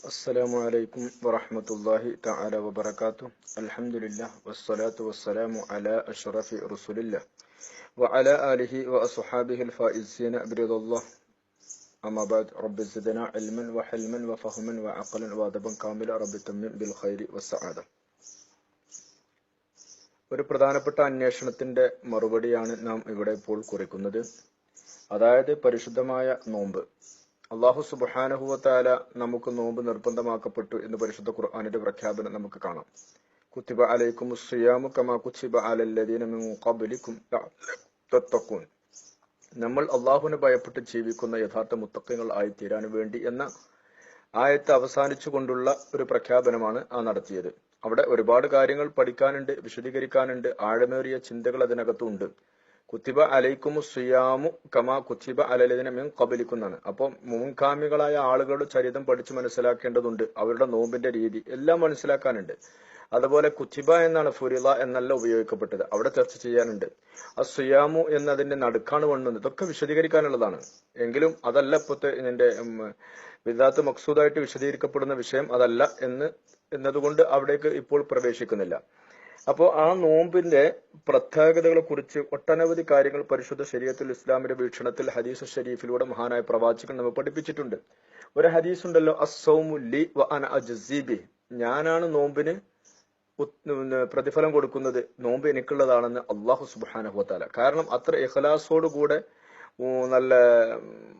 السلام عليكم ورحمة الله تعالى وبركاته الحمد لله والصلاة والسلام على أشرف رسول الله وعلى آله وأصحابه الفائزين برضا الله أما بعد رب زدنا علما وحلما وفهما وعقلا وادبا كاملا رب تمم بالخير والسعادة ഒരു പ്രധാനപ്പെട്ട അന്വേഷണത്തിന്റെ മറുപടിയാണ് നാം ഇവിടെ ഇപ്പോൾ കുറിക്കുന്നത് അതായത് പരിശുദ്ധമായ നോമ്പ് അള്ളാഹു സുബാനഹുവത്താല നമുക്ക് നോമ്പ് നിർബന്ധമാക്കപ്പെട്ടു എന്ന് പരിശുദ്ധ ഖുർആാനിന്റെ പ്രഖ്യാപനം നമുക്ക് കാണാം. കുത്തിബ അലൈക്കും കമാ നമ്മൾ അള്ളാഹുവിനെ ഭയപ്പെട്ട് ജീവിക്കുന്ന യഥാർത്ഥ മുത്തക്കങ്ങൾ ആയി തീരാൻ വേണ്ടി എന്ന ആയത്ത് അവസാനിച്ചു കൊണ്ടുള്ള ഒരു പ്രഖ്യാപനമാണ് ആ നടത്തിയത്. അവിടെ ഒരുപാട് കാര്യങ്ങൾ പഠിക്കാനുണ്ട് വിശദീകരിക്കാനുണ്ട് ആഴമേറിയ ചിന്തകൾ അതിനകത്തുണ്ട്. കുത്തിബ അലൈക്കും സുയാമു കമാ കുത്തിബ അലലതിന മിൻ കബലിക്കുന്നാണ് അപ്പൊ മുൻകാമികളായ ആളുകളുടെ ചരിതം പഠിച്ചു മനസ്സിലാക്കേണ്ടതുണ്ട്. അവരുടെ നോമ്പിന്റെ രീതി എല്ലാം മനസ്സിലാക്കാനുണ്ട്. അതുപോലെ കുത്തിബ എന്നാണ് ഫുരില എന്നല്ല ഉപയോഗിക്കപ്പെട്ടത്. അവിടെ ചർച്ച ചെയ്യാനുണ്ട്. ആ സുയാമു എന്നതിന്റെ നടുക്കാണ് വണ്ണുന്നത്. ഇതൊക്കെ വിശദീകരിക്കാനുള്ളതാണ്. എങ്കിലും അതല്ല ഇപ്പോഴത്തെ ഇതിന്റെ വിദാത്ത് മക്സൂദായിട്ട് വിശദീകരിക്കപ്പെടുന്ന വിഷയം അതല്ല എന്ന് എന്നതുകൊണ്ട് അവിടേക്ക് ഇപ്പോൾ പ്രവേശിക്കുന്നില്ല. അപ്പോൾ ആ നോമ്പിന്റെ പ്രത്യേകതകളെ കുറിച്ച് ഒട്ടനവധി കാര്യങ്ങൾ പരിശുദ്ധ ശരീരത്തിൽ ഇസ്ലാമിന്റെ വീക്ഷണത്തിൽ ഹദീസ് ഷരീഫിലൂടെ മഹാനായ പ്രവാചകൻ നമ്മൾ പഠിപ്പിച്ചിട്ടുണ്ട്. ഒരു ഹദീസ് ഉണ്ടല്ലോ അസൗമുല്ലി വ അന അജസീബി ഞാനാണ് നോമ്പിന് പ്രതിഫലം കൊടുക്കുന്നത്. നോമ്പ് എനിക്കുള്ളതാണെന്ന് അള്ളാഹു സുബാനഹുത്താല കാരണം അത്ര ഇഖലാസോടുകൂടെ നല്ല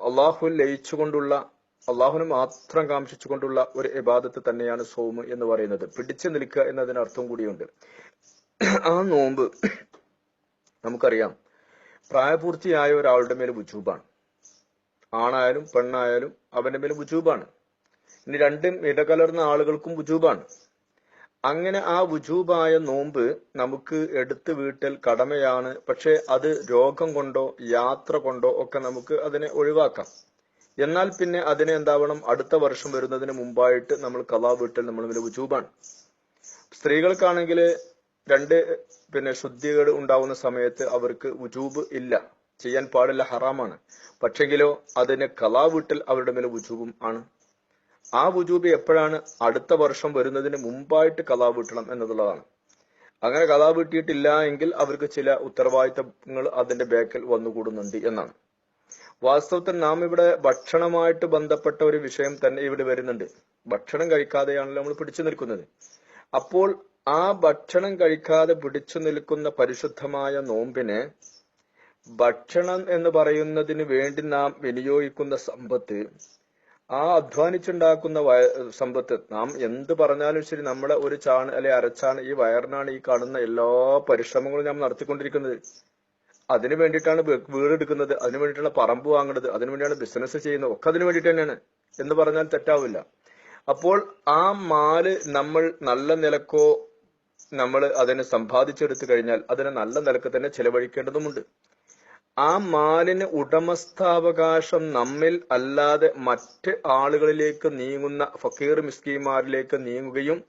അള്ളാഹു ലയിച്ചുകൊണ്ടുള്ള അള്ളാഹുന് മാത്രം കാംക്ഷിച്ചുകൊണ്ടുള്ള ഒരു ഇബാദത്ത് തന്നെയാണ് സോമ് എന്ന് പറയുന്നത്. പിടിച്ചു നിൽക്കുക എന്നതിന് അർത്ഥം കൂടിയുണ്ട്. ആ നോമ്പ് നമുക്കറിയാം. പ്രായപൂർത്തിയായ ഒരാളുടെ മേൽ വുജൂബാണ്. ആണായാലും പെണ്ണായാലും അവന്റെ മേൽ വുജൂബാണ്. ഇനി രണ്ടും ഇടകലർന്ന ആളുകൾക്കും വുജൂബാണ്. അങ്ങനെ ആ വുജൂബായ നോമ്പ് നമുക്ക് എടുത്തു വീട്ടൽ കടമയാണ്. പക്ഷെ അത് രോഗം കൊണ്ടോ യാത്ര കൊണ്ടോ ഒക്കെ നമുക്ക് അതിനെ ഒഴിവാക്കാം. എന്നാൽ പിന്നെ അതിനെ എന്താവണം? അടുത്ത വർഷം വരുന്നതിന് മുമ്പായിട്ട് നമ്മൾ കലാ വീട്ടൽ നമ്മൾ വലിയ വുജൂബാണ്. സ്ത്രീകൾക്കാണെങ്കിൽ രണ്ട് പിന്നെ ശുദ്ധികൾ ഉണ്ടാവുന്ന സമയത്ത് അവർക്ക് വുജൂബ് ഇല്ല. ചെയ്യാൻ പാടില്ല ഹറാമാണ്. പക്ഷെങ്കിലോ അതിന് കലാ വീട്ടൽ അവരുടെ മേലെ ഉജൂബും ആണ്. ആ വുജൂബ് എപ്പോഴാണ് അടുത്ത വർഷം വരുന്നതിന് മുമ്പായിട്ട് കലാ വീട്ടണം എന്നുള്ളതാണ്. അങ്ങനെ കലാ വീട്ടിയിട്ടില്ല എങ്കിൽ അവർക്ക് ചില ഉത്തരവാദിത്തങ്ങൾ അതിന്റെ ബാക്കിൽ വന്നുകൂടുന്നുണ്ട് എന്നാണ്. വാസ്തവത്തിൽ നാം ഇവിടെ ഭക്ഷണമായിട്ട് ബന്ധപ്പെട്ട ഒരു വിഷയം തന്നെ ഇവിടെ വരുന്നുണ്ട്. ഭക്ഷണം കഴിക്കാതെയാണല്ലോ നമ്മൾ പിടിച്ചു നിൽക്കുന്നത്. അപ്പോൾ ആ ഭക്ഷണം കഴിക്കാതെ പിടിച്ചു നിൽക്കുന്ന പരിശുദ്ധമായ നോമ്പിനെ ഭക്ഷണം എന്ന് പറയുന്നതിന് വേണ്ടി നാം വിനിയോഗിക്കുന്ന സമ്പത്ത് ആ അധ്വാനിച്ചുണ്ടാക്കുന്ന സമ്പത്ത് നാം എന്ത് പറഞ്ഞാലും ശരി നമ്മുടെ ഒരു ചാണ് അല്ലെ അരച്ചാണ് ഈ വയറിനാണ് ഈ കാണുന്ന എല്ലാ പരിശ്രമങ്ങളും നാം നടത്തിക്കൊണ്ടിരിക്കുന്നത്. അതിനു വേണ്ടിയിട്ടാണ് വീട് എടുക്കുന്നത് അതിനു വേണ്ടിയിട്ടാണ് പറമ്പ് വാങ്ങുന്നത് അതിനു വേണ്ടിയാണ് ബിസിനസ് ചെയ്യുന്നത് ഒക്കെ അതിനു വേണ്ടിയിട്ട് തന്നെയാണ്. എന്ന് പറഞ്ഞാൽ തെറ്റാവില്ല. അപ്പോൾ ആ മാൽ നമ്മൾ നല്ല നിലക്കോ നമ്മൾ അതിനെ സമ്പാദിച്ചെടുത്തു കഴിഞ്ഞാൽ അതിനെ നല്ല നിലയ്ക്ക് തന്നെ ചെലവഴിക്കേണ്ടതുമുണ്ട്. ആ മാലിന് ഉടമസ്ഥാവകാശം നമ്മിൽ അല്ലാതെ മറ്റ് ആളുകളിലേക്ക് നീങ്ങുന്ന ഫക്കീർ മിസ്കിമാരിലേക്ക് നീങ്ങുകയും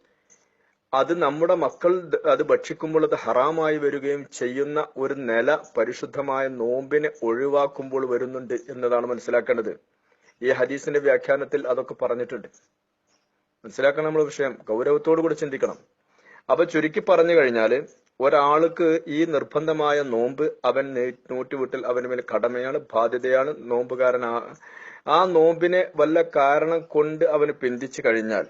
അത് നമ്മുടെ മക്കൾ അത് ഭക്ഷിക്കുമ്പോൾ അത് ഹറാമായി വരികയും ചെയ്യുന്ന ഒരു നില പരിശുദ്ധമായ നോമ്പിനെ ഒഴിവാക്കുമ്പോൾ വരുന്നുണ്ട് എന്നതാണ് മനസ്സിലാക്കേണ്ടത്. ഈ ഹദീസിന്റെ വ്യാഖ്യാനത്തിൽ അതൊക്കെ പറഞ്ഞിട്ടുണ്ട്. മനസ്സിലാക്കണം നമ്മൾ വിഷയം. ഗൗരവത്തോടു കൂടി ചിന്തിക്കണം. അപ്പൊ ചുരുക്കി പറഞ്ഞു കഴിഞ്ഞാൽ ഒരാൾക്ക് ഈ നിർബന്ധമായ നോമ്പ് അവൻ നൂറ്റുവിട്ടിൽ അവന് മേൽ കടമയാണ് ബാധ്യതയാണ് നോമ്പുകാരൻ ആ നോമ്പിനെ വല്ല കാരണം കൊണ്ട് അവന് പിന്തിച്ചു കഴിഞ്ഞാൽ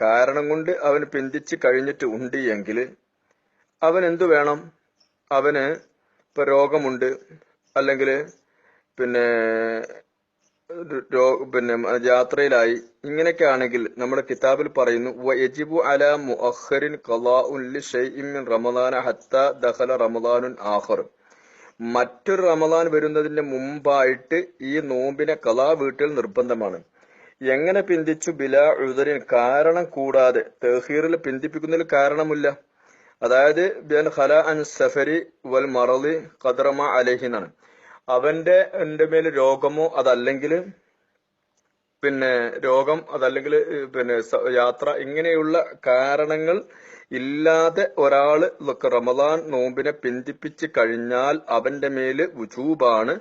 കാരണം കൊണ്ട് അവന് പിന്തിച്ച് കഴിഞ്ഞിട്ട് ഉണ്ട് എങ്കിൽ അവൻ എന്തു വേണം? അവന് ഇപ്പൊ രോഗമുണ്ട്. അല്ലെങ്കിൽ പിന്നെ പിന്നെ യാത്രയിലായി. ഇങ്ങനെയൊക്കെ ആണെങ്കിൽ നമ്മുടെ കിതാബിൽ പറയുന്നു ഷൈഇൻ മിൻ റമദാന ദഖല റമദാനുൻ ആഖർ. മറ്റൊരു റമദാൻ വരുന്നതിന്റെ മുമ്പായിട്ട് ഈ നോമ്പിനെ കലാ വീട്ടിൽ നിർബന്ധമാണ്. എങ്ങനെ പിന്തിച്ചു ബിലാ ഉദരിൻ കാരണം കൂടാതെ. തഹീറിൽ പിന്തിപ്പിക്കുന്നതിൽ കാരണമില്ല. അതായത് ബിൻ ഖല അൻ സഫരി വൽ മറലി ഖദ്റമ അലഹി എന്നാണ്. അവന്റെ എന്റെ മേൽ രോഗമോ അതല്ലെങ്കിൽ പിന്നെ രോഗം അതല്ലെങ്കിൽ പിന്നെ യാത്ര ഇങ്ങനെയുള്ള കാരണങ്ങൾ ഇല്ലാതെ ഒരാൾ റമദാൻ നോമ്പിനെ പിന്തിപ്പിച്ച് കഴിഞ്ഞാൽ അവന്റെ മേൽ വുജൂബാണ്.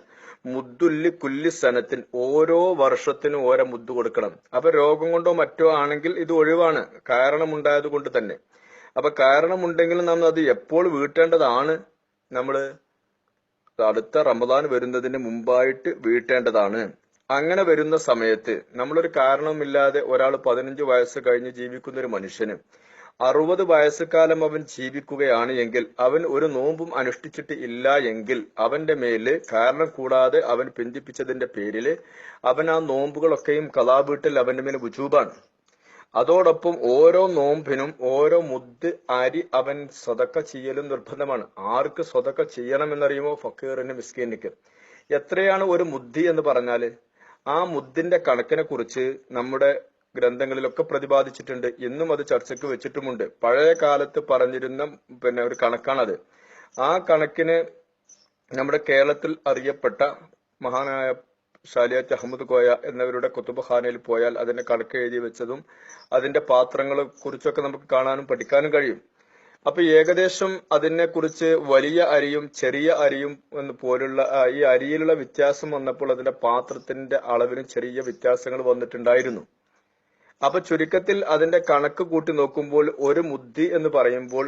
മുദ്ദുല്ലി കുല്ലി സനത്തിൽ ഓരോ വർഷത്തിനും ഓരോ മുദ്ദു കൊടുക്കണം. അപ്പൊ രോഗം കൊണ്ടോ മറ്റോ ആണെങ്കിൽ ഇത് ഒഴിവാണ്. കാരണമുണ്ടായത് കൊണ്ട് തന്നെ. അപ്പൊ കാരണമുണ്ടെങ്കിലും നമ്മൾ അത് എപ്പോൾ വീട്ടേണ്ടതാണ്? നമ്മൾ അടുത്ത റമദാൻ വരുന്നതിന് മുമ്പായിട്ട് വീട്ടേണ്ടതാണ്. അങ്ങനെ വരുന്ന സമയത്ത് നമ്മളൊരു കാരണവുമില്ലാതെ ഒരാൾ പതിനഞ്ച് വയസ്സ് കഴിഞ്ഞ് ജീവിക്കുന്ന ഒരു മനുഷ്യന് അറുപത് വയസ്സുകാലം അവൻ ജീവിക്കുകയാണ് എങ്കിൽ അവൻ ഒരു നോമ്പും അനുഷ്ഠിച്ചിട്ട് ഇല്ല എങ്കിൽ അവന്റെ മേൽ കാരണം കൂടാതെ അവൻ പിന്തിപ്പിച്ചതിന്റെ പേരിൽ അവൻ ആ നോമ്പുകളൊക്കെയും കലാവീട്ടിൽ അവന്റെ മേൽ വുജൂബാണ്. അതോടൊപ്പം ഓരോ നോമ്പിനും ഓരോ മുദ് അരി അവൻ സ്വതക്ക ചെയ്യലും നിർബന്ധമാണ്. ആർക്ക് സ്വതക്ക ചെയ്യണമെന്നറിയുമോ? ഫക്കീറിന് മിസ്കീനിക്ക്. എത്രയാണ് ഒരു മുദ്ദി എന്ന് പറഞ്ഞാൽ? ആ മുദ്ദിന്റെ കണക്കിനെ കുറിച്ച് നമ്മുടെ ഗ്രന്ഥങ്ങളിലൊക്കെ പ്രതിപാദിച്ചിട്ടുണ്ട്. എന്നും അത് ചർച്ചയ്ക്ക് വെച്ചിട്ടുമുണ്ട്. പഴയ കാലത്ത് പറഞ്ഞിരുന്ന പിന്നെ ഒരു കണക്കാണത്. ആ കണക്കിന് നമ്മുടെ കേരളത്തിൽ അറിയപ്പെട്ട മഹാനായ ഷാലിയാറ്റ് അഹമ്മദ് കോയ എന്നവരുടെ കുത്തുബഖാനയിൽ പോയാൽ അതിന്റെ കണക്ക് എഴുതി വെച്ചതും അതിന്റെ പാത്രങ്ങളെ കുറിച്ചൊക്കെ നമുക്ക് കാണാനും പഠിക്കാനും കഴിയും. അപ്പൊ ഏകദേശം അതിനെ കുറിച്ച് വലിയ അരിയും ചെറിയ അരിയും എന്ന് പോലുള്ള ഈ അരിയിലുള്ള വ്യത്യാസം വന്നപ്പോൾ അതിന്റെ പാത്രത്തിന്റെ അളവിന് ചെറിയ വ്യത്യാസങ്ങൾ വന്നിട്ടുണ്ടായിരുന്നു. അപ്പൊ ചുരുക്കത്തിൽ അതിന്റെ കണക്ക് കൂട്ടി നോക്കുമ്പോൾ ഒരു മുദ്ദി എന്ന് പറയുമ്പോൾ